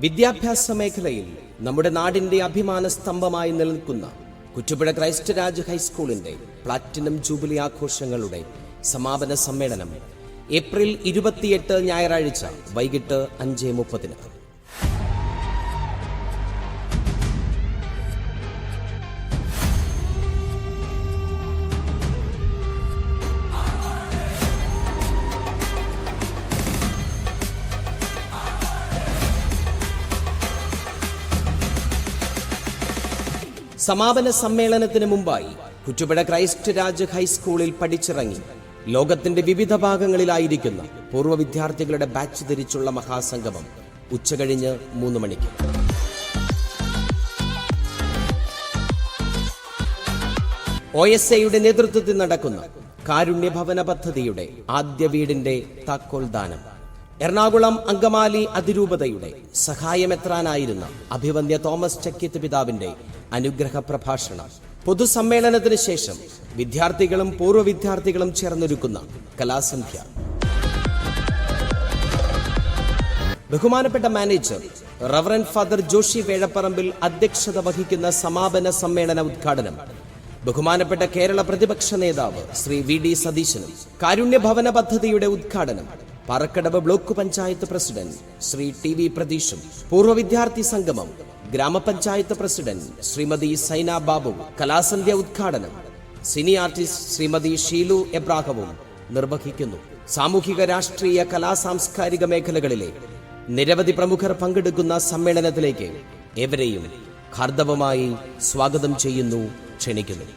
വിദ്യാഭ്യാസ മേഖലയിൽ നമ്മുടെ നാടിന്റെ അഭിമാന സ്തംഭമായി നിലനിൽക്കുന്ന കുറ്റുപുഴ ക്രൈസ്റ്റ് രാജ് ഹൈസ്കൂളിന്റെ പ്ലാറ്റിനം ജൂബിലി ആഘോഷങ്ങളുടെ സമാപന സമ്മേളനം ഏപ്രിൽ ഇരുപത്തിയെട്ട് ഞായറാഴ്ച വൈകിട്ട് അഞ്ച് മുപ്പതിന്. സമാപന സമ്മേളനത്തിന് മുമ്പായി കുറ്റുപുഴ ക്രൈസ്റ്റ് രാജ് ഹൈസ്കൂളിൽ പഠിച്ചിറങ്ങി. ലോകത്തിന്റെ വിവിധ ഭാഗങ്ങളിലായിരിക്കുന്ന പൂർവ വിദ്യാർത്ഥികളുടെ ബാച്ച് തിരിച്ചുള്ള മഹാസംഗമം ഉച്ചകഴിഞ്ഞ് മൂന്ന് മണിക്ക്. ഒ എസ് എയുടെ നേതൃത്വത്തിൽ നടക്കുന്ന കാരുണ്യ ഭവന പദ്ധതിയുടെ ആദ്യ വീടിന്റെ താക്കോൽ ദാനം എറണാകുളം അങ്കമാലി അതിരൂപതയുടെ സഹായമെത്രാനായിരുന്ന അഭിവന്യ തോമസ് ചക്കിത്ത് പിതാവിന്റെ അനുഗ്രഹ പ്രഭാഷണം. പൊതുസമ്മേളനത്തിന് ശേഷം വിദ്യാർത്ഥികളും പൂർവ വിദ്യാർത്ഥികളും ചേർന്നൊരുക്കുന്ന കലാസന്ധ്യ. ബഹുമാനപ്പെട്ട manager reverend father Joshy Vezhapparambil അധ്യക്ഷത വഹിക്കുന്ന സമാപന സമ്മേളന ഉദ്ഘാടനം ബഹുമാനപ്പെട്ട കേരള പ്രതിപക്ഷ നേതാവ് ശ്രീ വി ഡി സതീശനും കാരുണ്യ ഭവന പദ്ധതിയുടെ ഉദ്ഘാടനം Parakkadavu block panchayat president Shri T V പ്രതീഷും പൂർവ വിദ്യാർത്ഥി സംഗമം ഗ്രാമപഞ്ചായത്ത് പ്രസിഡന്റ് ശ്രീമതി സൈന ബാബു കലാസന്ധ്യ ഉദ്ഘാടനം സിനി ആർട്ടിസ്റ്റ് ശ്രീമതി ഷീലു എബ്രാഹവും നിർവഹിക്കുന്നു. സാമൂഹിക രാഷ്ട്രീയ കലാ സാംസ്കാരിക മേഖലകളിലെ നിരവധി പ്രമുഖർ പങ്കെടുക്കുന്ന സമ്മേളനത്തിലേക്ക് ഏവരെയും ഹാർദവമായി സ്വാഗതം ചെയ്യുന്നു ക്ഷണിക്കുന്നു.